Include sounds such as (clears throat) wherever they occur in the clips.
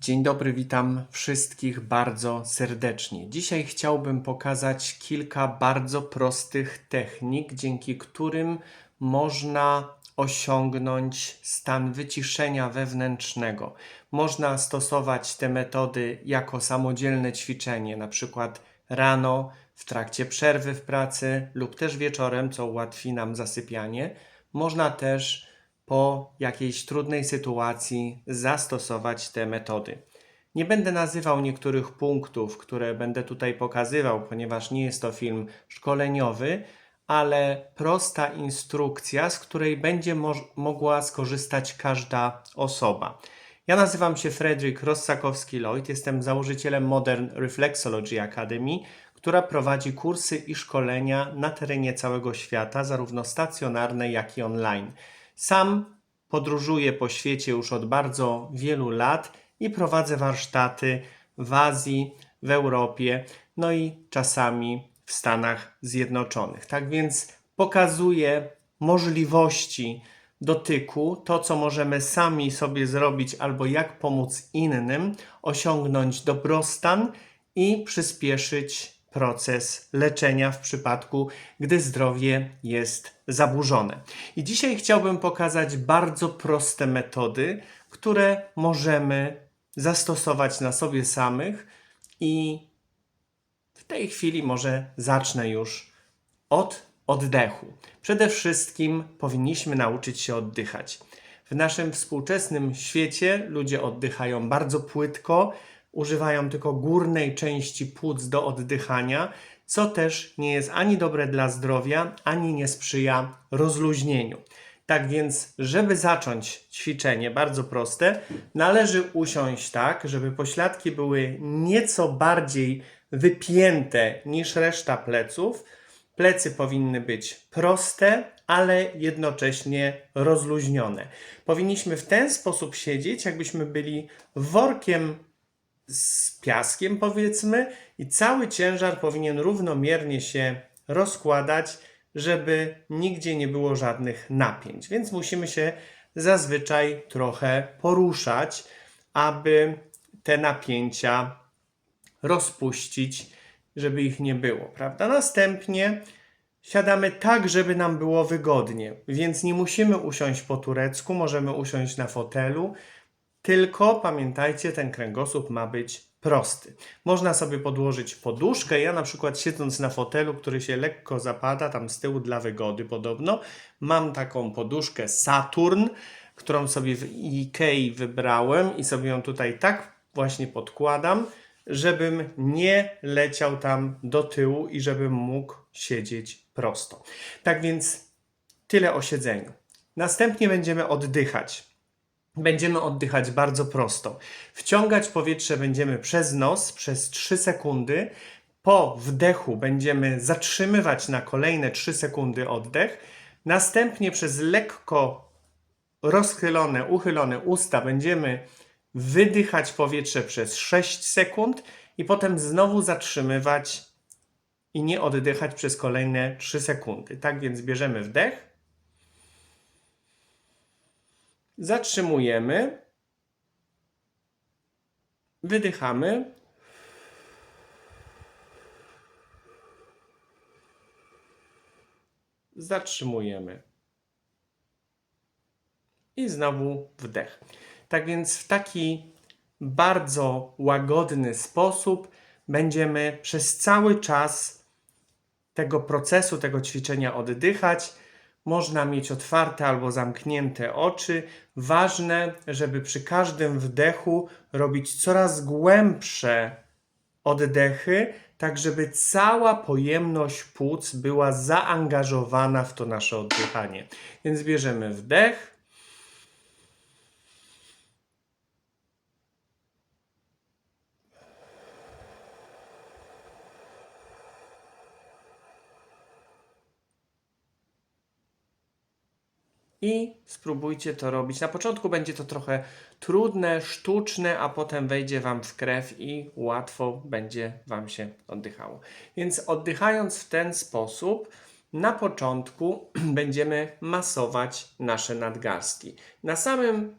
Dzień dobry, witam wszystkich bardzo serdecznie. Dzisiaj chciałbym pokazać kilka bardzo prostych technik, dzięki którym można osiągnąć stan wyciszenia wewnętrznego. Można stosować te metody jako samodzielne ćwiczenie, na przykład rano, w trakcie przerwy w pracy lub też wieczorem, co ułatwi nam zasypianie. Można też po jakiejś trudnej sytuacji zastosować te metody. Nie będę nazywał niektórych punktów, które będę tutaj pokazywał, ponieważ nie jest to film szkoleniowy, ale prosta instrukcja, z której będzie moż- mogła skorzystać każda osoba. Ja nazywam się Fredrik Rossakowski-Lloyd, jestem założycielem Modern Reflexology Academy, która prowadzi kursy i szkolenia na terenie całego świata, zarówno stacjonarne, jak i online. Sam podróżuję po świecie już od bardzo wielu lat i prowadzę warsztaty w Azji, w Europie, no i czasami w Stanach Zjednoczonych. Tak więc pokazuję możliwości dotyku, to co możemy sami sobie zrobić albo jak pomóc innym osiągnąć dobrostan i przyspieszyć proces leczenia w przypadku, gdy zdrowie jest zaburzone. I dzisiaj chciałbym pokazać bardzo proste metody, które możemy zastosować na sobie samych i w tej chwili może zacznę już od oddechu. Przede wszystkim powinniśmy nauczyć się oddychać. W naszym współczesnym świecie ludzie oddychają bardzo płytko, używają tylko górnej części płuc do oddychania, co też nie jest ani dobre dla zdrowia, ani nie sprzyja rozluźnieniu. Tak więc, żeby zacząć ćwiczenie, bardzo proste, należy usiąść tak, żeby pośladki były nieco bardziej wypięte niż reszta pleców. Plecy powinny być proste, ale jednocześnie rozluźnione. Powinniśmy w ten sposób siedzieć, jakbyśmy byli workiem z piaskiem, powiedzmy, i cały ciężar powinien równomiernie się rozkładać, żeby nigdzie nie było żadnych napięć. Więc musimy się zazwyczaj trochę poruszać, aby te napięcia rozpuścić, żeby ich nie było, prawda? Następnie siadamy tak, żeby nam było wygodnie, więc nie musimy usiąść po turecku, możemy usiąść na fotelu, tylko pamiętajcie, ten kręgosłup ma być prosty. Można sobie podłożyć poduszkę. Ja na przykład siedząc na fotelu, który się lekko zapada, tam z tyłu dla wygody podobno, mam taką poduszkę Saturn, którą sobie w Ikei wybrałem i sobie ją tutaj tak właśnie podkładam, żebym nie leciał tam do tyłu i żebym mógł siedzieć prosto. Tak więc tyle o siedzeniu. Następnie będziemy oddychać. Będziemy oddychać bardzo prosto. Wciągać powietrze będziemy przez nos przez 3 sekundy. Po wdechu będziemy zatrzymywać na kolejne 3 sekundy oddech. Następnie przez lekko rozchylone, uchylone usta będziemy wydychać powietrze przez 6 sekund i potem znowu zatrzymywać i nie oddychać przez kolejne 3 sekundy. Tak więc bierzemy wdech. Zatrzymujemy. Wydychamy. Zatrzymujemy. I znowu wdech. Tak więc w taki bardzo łagodny sposób będziemy przez cały czas tego procesu, tego ćwiczenia oddychać. Można mieć otwarte albo zamknięte oczy. Ważne, żeby przy każdym wdechu robić coraz głębsze oddechy, tak żeby cała pojemność płuc była zaangażowana w to nasze oddychanie. Więc bierzemy wdech. I spróbujcie to robić. Na początku będzie to trochę trudne, sztuczne, a potem wejdzie Wam w krew i łatwo będzie Wam się oddychało. Więc oddychając w ten sposób, na początku (clears throat) będziemy masować nasze nadgarstki. Na samym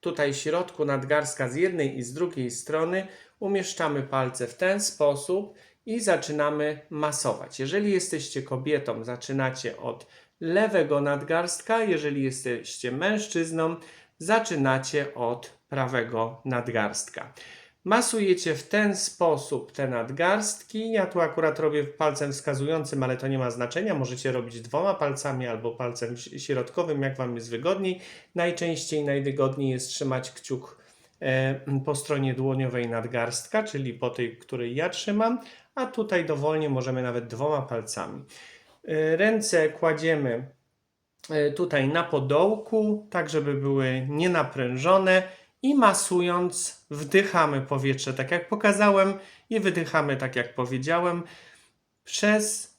tutaj środku nadgarstka z jednej i z drugiej strony umieszczamy palce w ten sposób i zaczynamy masować. Jeżeli jesteście kobietą, zaczynacie od lewego nadgarstka, jeżeli jesteście mężczyzną, zaczynacie od prawego nadgarstka. Masujecie w ten sposób te nadgarstki. Ja tu akurat robię palcem wskazującym, ale to nie ma znaczenia. Możecie robić dwoma palcami albo palcem środkowym, jak Wam jest wygodniej. Najczęściej najwygodniej jest trzymać kciuk e, po stronie dłoniowej nadgarstka, czyli po tej, której ja trzymam, a tutaj dowolnie możemy nawet dwoma palcami. E, Ręce kładziemy e, tutaj na podołku, tak żeby były nienaprężone i masując wdychamy powietrze, tak jak pokazałem i wydychamy, tak jak powiedziałem, przez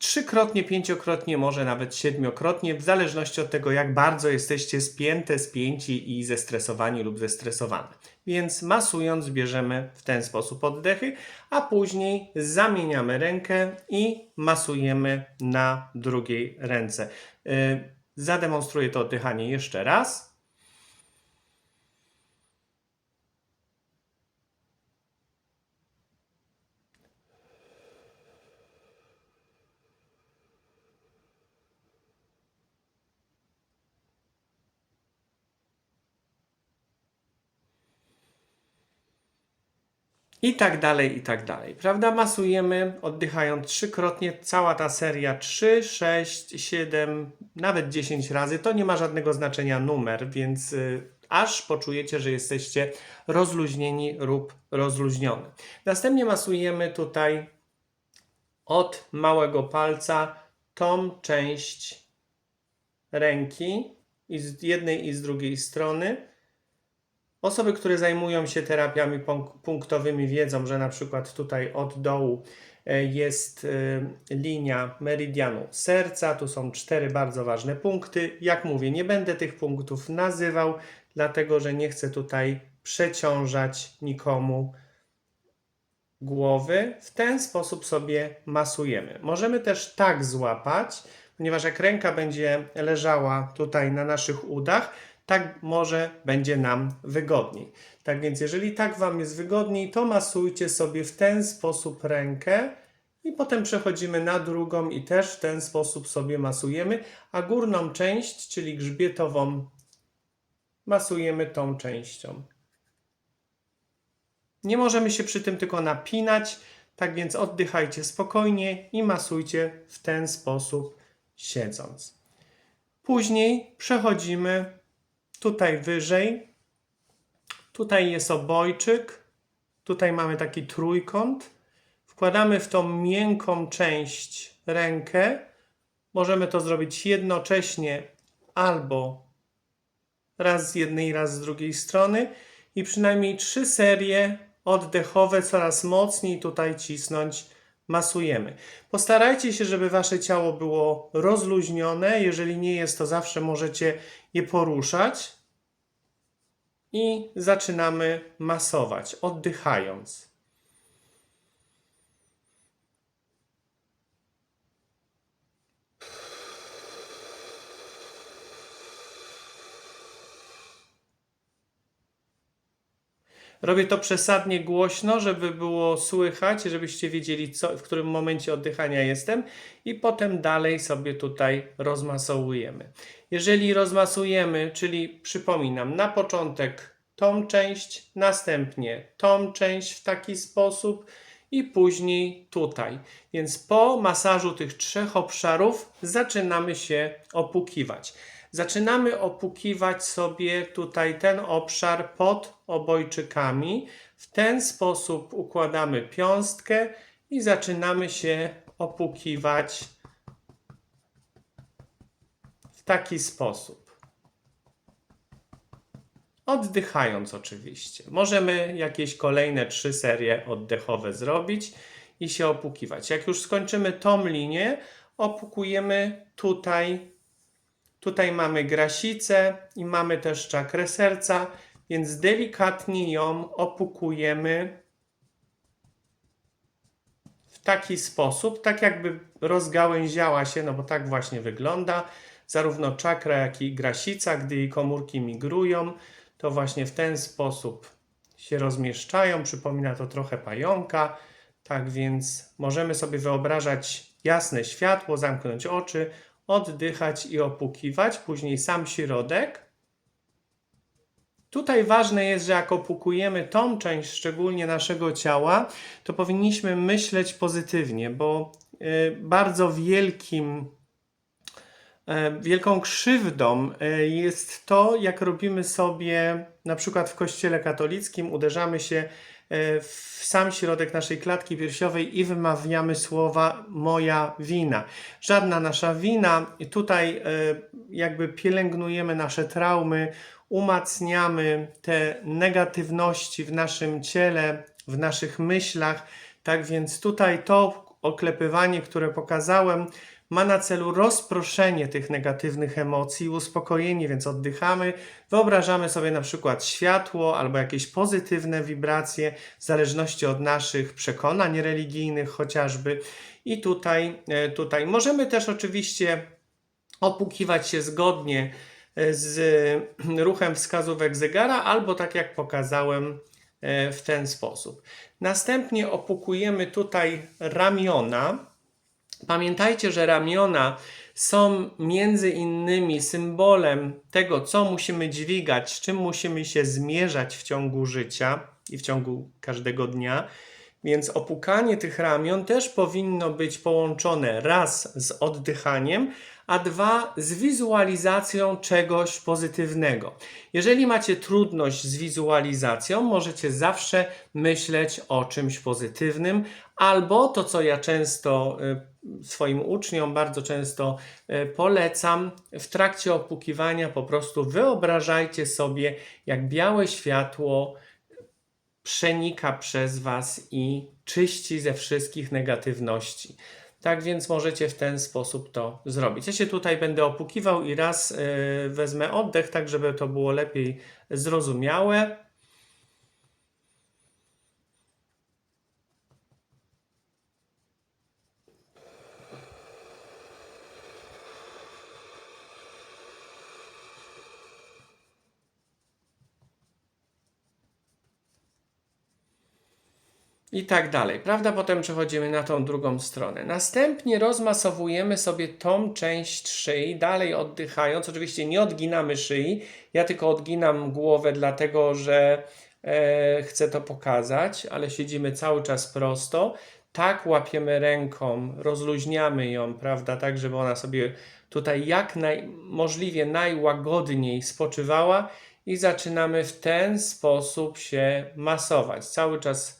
trzykrotnie, pięciokrotnie, może nawet siedmiokrotnie, w zależności od tego, jak bardzo jesteście spięte, spięci i zestresowani lub zestresowane. Więc masując bierzemy w ten sposób oddechy, a później zamieniamy rękę i masujemy na drugiej ręce. Yy, Zademonstruję to oddychanie jeszcze raz. I tak dalej, i tak dalej. Prawda? Masujemy, oddychając trzykrotnie. Cała ta seria 3, 6, 7, nawet 10 razy. To nie ma żadnego znaczenia numer, więc y, aż poczujecie, że jesteście rozluźnieni lub rozluźniony. Następnie masujemy tutaj od małego palca tą część ręki i z jednej i z drugiej strony. Osoby, które zajmują się terapiami punk- punktowymi, wiedzą, że na przykład tutaj od dołu e, jest e, linia meridianu serca. Tu są cztery bardzo ważne punkty. Jak mówię, nie będę tych punktów nazywał, dlatego że nie chcę tutaj przeciążać nikomu głowy. W ten sposób sobie masujemy. Możemy też tak złapać, ponieważ jak ręka będzie leżała tutaj na naszych udach, tak może będzie nam wygodniej. Tak więc, jeżeli tak Wam jest wygodniej, to masujcie sobie w ten sposób rękę i potem przechodzimy na drugą i też w ten sposób sobie masujemy, a górną część, czyli grzbietową, masujemy tą częścią. Nie możemy się przy tym tylko napinać, tak więc oddychajcie spokojnie i masujcie w ten sposób siedząc. Później przechodzimy tutaj wyżej. Tutaj jest obojczyk. Tutaj mamy taki trójkąt. Wkładamy w tą miękką część rękę. Możemy to zrobić jednocześnie albo raz z jednej, raz z drugiej strony i przynajmniej trzy serie oddechowe coraz mocniej tutaj cisnąć masujemy. Postarajcie się, żeby wasze ciało było rozluźnione. Jeżeli nie jest, to zawsze możecie je poruszać. I zaczynamy masować, oddychając. Robię to przesadnie głośno, żeby było słychać, żebyście wiedzieli, co, w którym momencie oddychania jestem, i potem dalej sobie tutaj rozmasowujemy. Jeżeli rozmasujemy, czyli przypominam, na początek tą część, następnie tą część w taki sposób i później tutaj. Więc po masażu tych trzech obszarów zaczynamy się opukiwać. Zaczynamy opukiwać sobie tutaj ten obszar pod obojczykami. W ten sposób układamy piąstkę i zaczynamy się opukiwać w taki sposób. Oddychając oczywiście. Możemy jakieś kolejne trzy serie oddechowe zrobić i się opukiwać. Jak już skończymy tą linię, opukujemy tutaj Tutaj mamy grasicę i mamy też czakrę serca, więc delikatnie ją opukujemy w taki sposób, tak jakby rozgałęziała się, no bo tak właśnie wygląda. Zarówno czakra, jak i grasica, gdy jej komórki migrują, to właśnie w ten sposób się rozmieszczają. Przypomina to trochę pająka. Tak więc możemy sobie wyobrażać jasne światło, zamknąć oczy, oddychać i opukiwać. Później sam środek. Tutaj ważne jest, że jak opukujemy tą część, szczególnie naszego ciała, to powinniśmy myśleć pozytywnie, bo y, bardzo wielkim, e, wielką krzywdą e, jest to, jak robimy sobie, na przykład w kościele katolickim, uderzamy się w sam środek naszej klatki piersiowej i wymawiamy słowa moja wina. Żadna nasza wina. Tutaj e, jakby pielęgnujemy nasze traumy, umacniamy te negatywności w naszym ciele, w naszych myślach. Tak więc tutaj to oklepywanie, które pokazałem, ma na celu rozproszenie tych negatywnych emocji, uspokojenie, więc oddychamy, wyobrażamy sobie na przykład światło albo jakieś pozytywne wibracje, w zależności od naszych przekonań religijnych chociażby. I tutaj, e, tutaj możemy też oczywiście opukiwać się zgodnie e, z ruchem wskazówek zegara, albo tak jak pokazałem e, w ten sposób. Następnie opukujemy tutaj ramiona. Pamiętajcie, że ramiona są między innymi symbolem tego, co musimy dźwigać, z czym musimy się zmierzać w ciągu życia i w ciągu każdego dnia. Więc opukanie tych ramion też powinno być połączone raz z oddychaniem, a dwa z wizualizacją czegoś pozytywnego. Jeżeli macie trudność z wizualizacją, możecie zawsze myśleć o czymś pozytywnym, albo to, co ja często y, swoim uczniom bardzo często y, polecam, w trakcie opukiwania po prostu wyobrażajcie sobie, jak białe światło przenika przez Was i czyści ze wszystkich negatywności. Tak więc możecie w ten sposób to zrobić. Ja się tutaj będę opukiwał i raz y, wezmę oddech, tak żeby to było lepiej zrozumiałe. I tak dalej, prawda? Potem przechodzimy na tą drugą stronę. Następnie rozmasowujemy sobie tą część szyi, dalej oddychając. Oczywiście nie odginamy szyi, ja tylko odginam głowę, dlatego że e, chcę to pokazać, ale siedzimy cały czas prosto. Tak łapiemy ręką, rozluźniamy ją, prawda? Tak, żeby ona sobie tutaj jak naj, możliwie najłagodniej spoczywała i zaczynamy w ten sposób się masować. Cały czas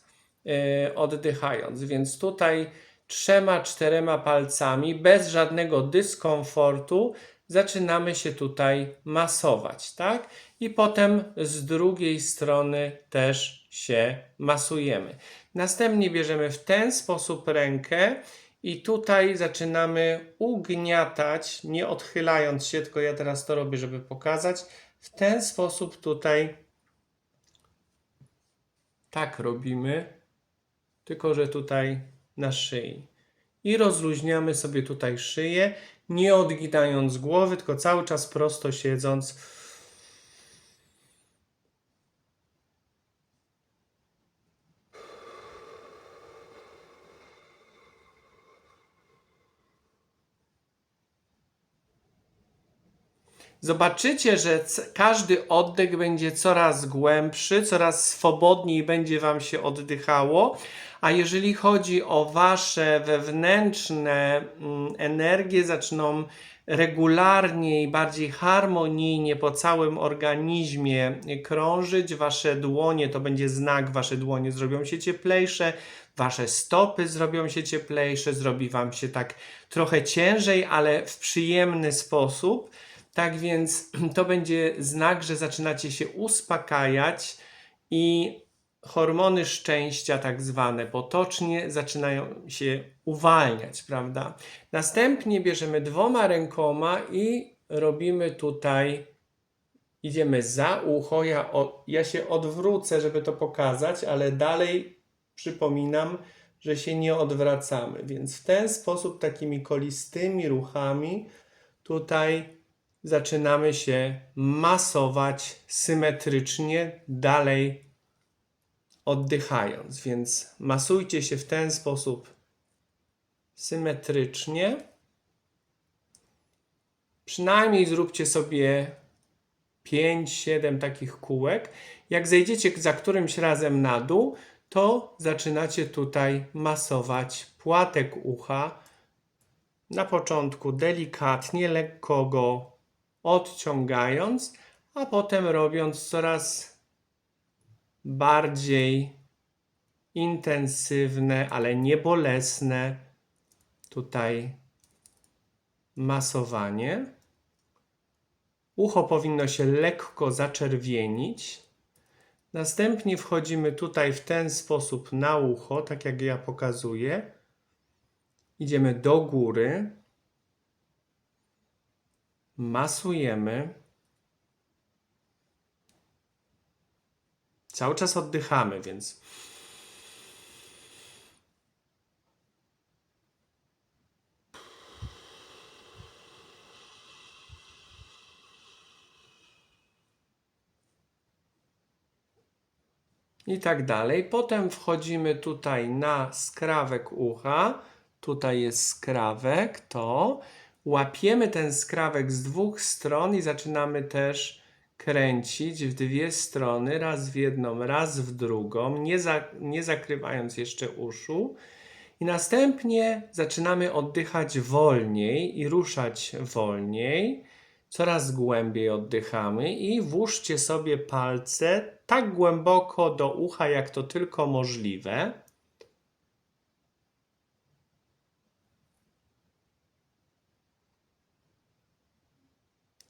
oddychając. Więc tutaj trzema, czterema palcami, bez żadnego dyskomfortu, zaczynamy się tutaj masować, tak? I potem z drugiej strony też się masujemy. Następnie bierzemy w ten sposób rękę i tutaj zaczynamy ugniatać, nie odchylając się, tylko ja teraz to robię, żeby pokazać. W ten sposób tutaj tak robimy tylko że tutaj na szyi. I rozluźniamy sobie tutaj szyję, nie odginając głowy, tylko cały czas prosto siedząc. Zobaczycie, że każdy oddech będzie coraz głębszy, coraz swobodniej będzie Wam się oddychało. A jeżeli chodzi o Wasze wewnętrzne mm, energie, zaczną regularnie i bardziej harmonijnie po całym organizmie krążyć. Wasze dłonie to będzie znak, Wasze dłonie zrobią się cieplejsze, Wasze stopy zrobią się cieplejsze, zrobi Wam się tak trochę ciężej, ale w przyjemny sposób. Tak więc (clears throat) to będzie znak, że zaczynacie się uspokajać i hormony szczęścia, tak zwane potocznie, zaczynają się uwalniać, prawda? Następnie bierzemy dwoma rękoma i robimy tutaj, idziemy za ucho. Ja, o, ja się odwrócę, żeby to pokazać, ale dalej przypominam, że się nie odwracamy. Więc w ten sposób, takimi kolistymi ruchami, tutaj zaczynamy się masować symetrycznie, dalej oddychając. Więc masujcie się w ten sposób symetrycznie. Przynajmniej zróbcie sobie 5-7 takich kółek. Jak zejdziecie za którymś razem na dół, to zaczynacie tutaj masować płatek ucha. Na początku delikatnie, lekko go odciągając, a potem robiąc coraz bardziej intensywne, ale nie bolesne tutaj masowanie. Ucho powinno się lekko zaczerwienić. Następnie wchodzimy tutaj w ten sposób na ucho, tak jak ja pokazuję. Idziemy do góry. Masujemy. Cały czas oddychamy, więc i tak dalej. Potem wchodzimy tutaj na skrawek ucha. Tutaj jest skrawek, to łapiemy ten skrawek z dwóch stron i zaczynamy też kręcić w dwie strony, raz w jedną, raz w drugą, nie, za, nie zakrywając jeszcze uszu. I następnie zaczynamy oddychać wolniej i ruszać wolniej. Coraz głębiej oddychamy i włóżcie sobie palce tak głęboko do ucha, jak to tylko możliwe.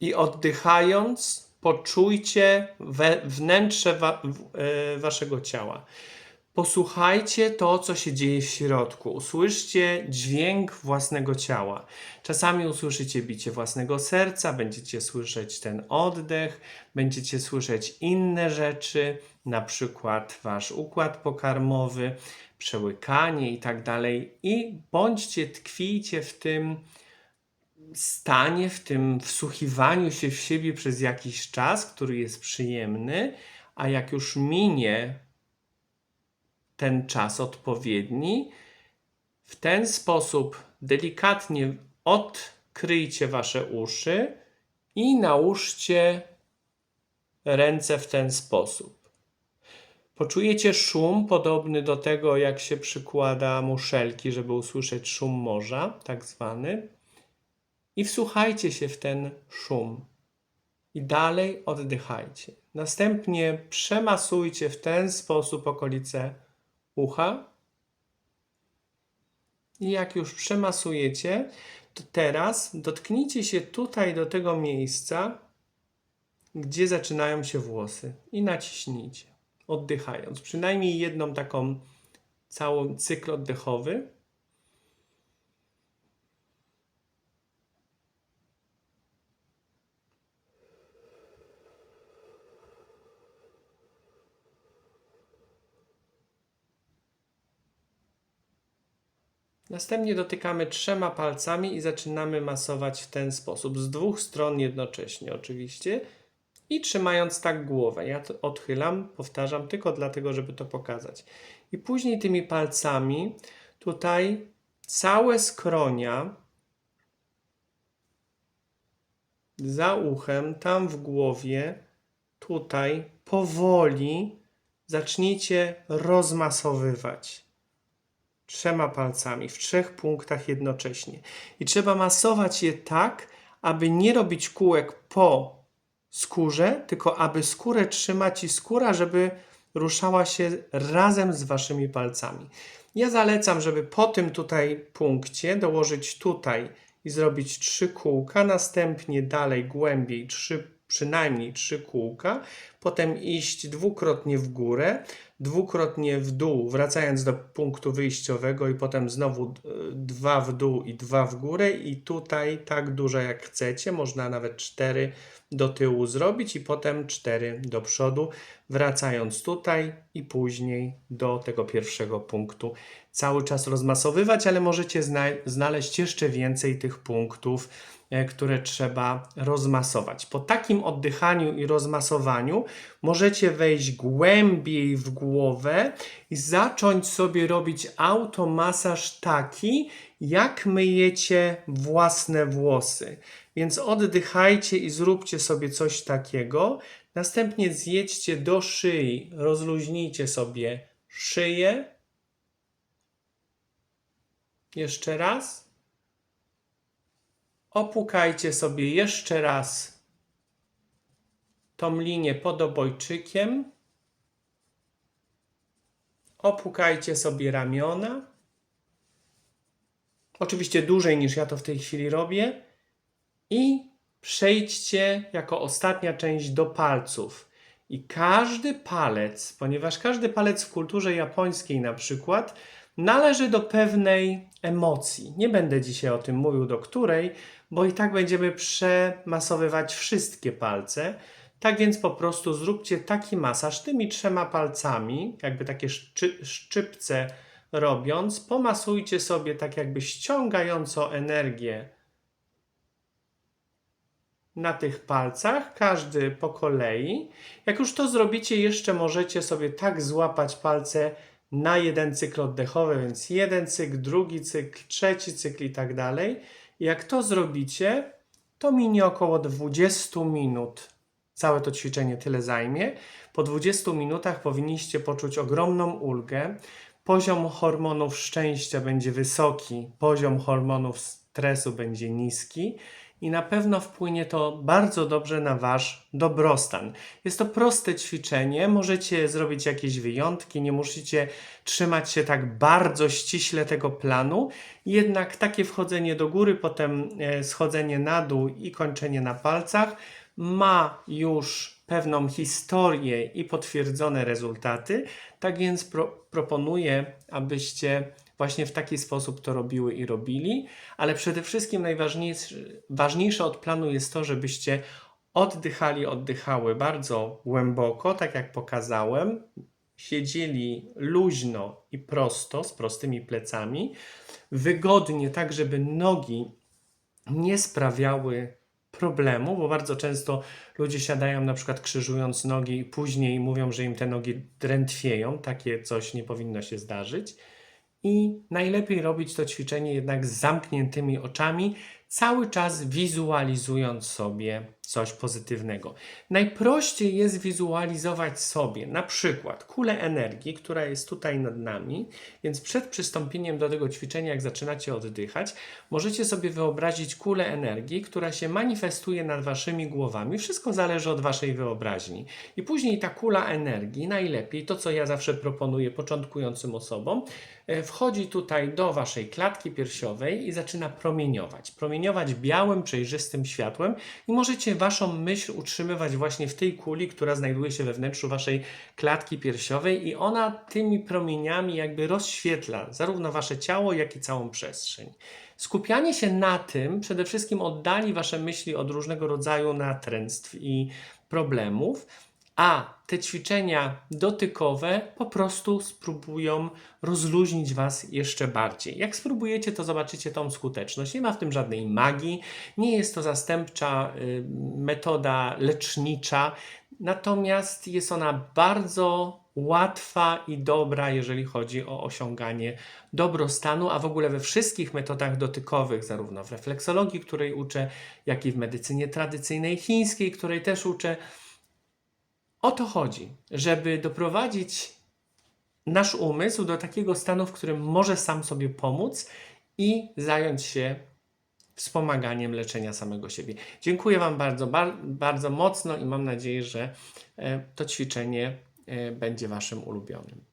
I oddychając, poczujcie we, wnętrze wa, w, e, waszego ciała. Posłuchajcie to, co się dzieje w środku. Usłyszcie dźwięk własnego ciała. Czasami usłyszycie bicie własnego serca, będziecie słyszeć ten oddech, będziecie słyszeć inne rzeczy, na przykład wasz układ pokarmowy, przełykanie i tak dalej. I bądźcie, tkwijcie w tym stanie, w tym wsłuchiwaniu się w siebie przez jakiś czas, który jest przyjemny, a jak już minie ten czas odpowiedni. W ten sposób delikatnie odkryjcie wasze uszy i nałóżcie ręce w ten sposób. Poczujecie szum podobny do tego, jak się przykłada muszelki, żeby usłyszeć szum morza, tak zwany. I wsłuchajcie się w ten szum. I dalej oddychajcie. Następnie przemasujcie w ten sposób okolice ucha. I jak już przemasujecie, to teraz dotknijcie się tutaj do tego miejsca, gdzie zaczynają się włosy i naciśnijcie, oddychając. Przynajmniej jedną taką cały cykl oddechowy. Następnie dotykamy trzema palcami i zaczynamy masować w ten sposób, z dwóch stron jednocześnie oczywiście i trzymając tak głowę. Ja to odchylam, powtarzam tylko dlatego, żeby to pokazać. I później tymi palcami tutaj całe skronia za uchem, tam w głowie, tutaj powoli zacznijcie rozmasowywać trzema palcami w trzech punktach jednocześnie. I trzeba masować je tak, aby nie robić kółek po skórze, tylko aby skórę trzymać i skóra, żeby ruszała się razem z waszymi palcami. Ja zalecam, żeby po tym tutaj punkcie dołożyć tutaj i zrobić trzy kółka, następnie dalej głębiej trzy, przynajmniej trzy kółka, potem iść dwukrotnie w górę, dwukrotnie w dół, wracając do punktu wyjściowego i potem znowu e, dwa w dół i dwa w górę i tutaj tak dużo jak chcecie, można nawet cztery do tyłu zrobić i potem cztery do przodu, wracając tutaj i później do tego pierwszego punktu. Cały czas rozmasowywać, ale możecie zna znaleźć jeszcze więcej tych punktów, które trzeba rozmasować. Po takim oddychaniu i rozmasowaniu możecie wejść głębiej w głowę i zacząć sobie robić automasaż taki, jak myjecie własne włosy. Więc oddychajcie i zróbcie sobie coś takiego. Następnie zjedźcie do szyi, rozluźnijcie sobie szyję. Jeszcze raz. Opukajcie sobie jeszcze raz tą linię pod obojczykiem. Opukajcie sobie ramiona. Oczywiście dłużej niż ja to w tej chwili robię. I przejdźcie jako ostatnia część do palców. I każdy palec, ponieważ każdy palec w kulturze japońskiej na przykład należy do pewnej emocji. Nie będę dzisiaj o tym mówił, do której, bo i tak będziemy przemasowywać wszystkie palce. Tak więc po prostu zróbcie taki masaż tymi trzema palcami, jakby takie szczy, szczypce robiąc. Pomasujcie sobie tak jakby ściągająco energię na tych palcach, każdy po kolei. Jak już to zrobicie, jeszcze możecie sobie tak złapać palce na jeden cykl oddechowy, więc jeden cykl, drugi cykl, trzeci cykl i tak dalej. Jak to zrobicie, to minie około 20 minut. Całe to ćwiczenie tyle zajmie. Po 20 minutach powinniście poczuć ogromną ulgę. Poziom hormonów szczęścia będzie wysoki, poziom hormonów stresu będzie niski i na pewno wpłynie to bardzo dobrze na Wasz dobrostan. Jest to proste ćwiczenie, możecie zrobić jakieś wyjątki, nie musicie trzymać się tak bardzo ściśle tego planu, jednak takie wchodzenie do góry, potem e, schodzenie na dół i kończenie na palcach ma już pewną historię i potwierdzone rezultaty. Tak więc pro, proponuję, abyście właśnie w taki sposób to robiły i robili, ale przede wszystkim najważniejsze od planu jest to, żebyście oddychali, oddychały bardzo głęboko, tak jak pokazałem, siedzieli luźno i prosto, z prostymi plecami, wygodnie, tak żeby nogi nie sprawiały problemu, bo bardzo często ludzie siadają na przykład krzyżując nogi i później mówią, że im te nogi drętwieją. Takie coś nie powinno się zdarzyć. I najlepiej robić to ćwiczenie jednak z zamkniętymi oczami, cały czas wizualizując sobie coś pozytywnego. Najprościej jest wizualizować sobie na przykład kulę energii, która jest tutaj nad nami, więc przed przystąpieniem do tego ćwiczenia, jak zaczynacie oddychać, możecie sobie wyobrazić kulę energii, która się manifestuje nad waszymi głowami. Wszystko zależy od waszej wyobraźni. I później ta kula energii, najlepiej to, co ja zawsze proponuję początkującym osobom, e, wchodzi tutaj do waszej klatki piersiowej i zaczyna promieniować. Promieniować białym, przejrzystym światłem i możecie waszą myśl utrzymywać właśnie w tej kuli, która znajduje się we wnętrzu waszej klatki piersiowej i ona tymi promieniami jakby rozświetla zarówno wasze ciało, jak i całą przestrzeń. Skupianie się na tym przede wszystkim oddali wasze myśli od różnego rodzaju natręstw i problemów, a te ćwiczenia dotykowe po prostu spróbują rozluźnić Was jeszcze bardziej. Jak spróbujecie, to zobaczycie tą skuteczność. Nie ma w tym żadnej magii, nie jest to zastępcza y, metoda lecznicza, natomiast jest ona bardzo łatwa i dobra, jeżeli chodzi o osiąganie dobrostanu, a w ogóle we wszystkich metodach dotykowych, zarówno w refleksologii, której uczę, jak i w medycynie tradycyjnej chińskiej, której też uczę, o to chodzi, żeby doprowadzić nasz umysł do takiego stanu, w którym może sam sobie pomóc i zająć się wspomaganiem leczenia samego siebie. Dziękuję Wam bardzo, bar bardzo mocno i mam nadzieję, że e, to ćwiczenie e, będzie Waszym ulubionym.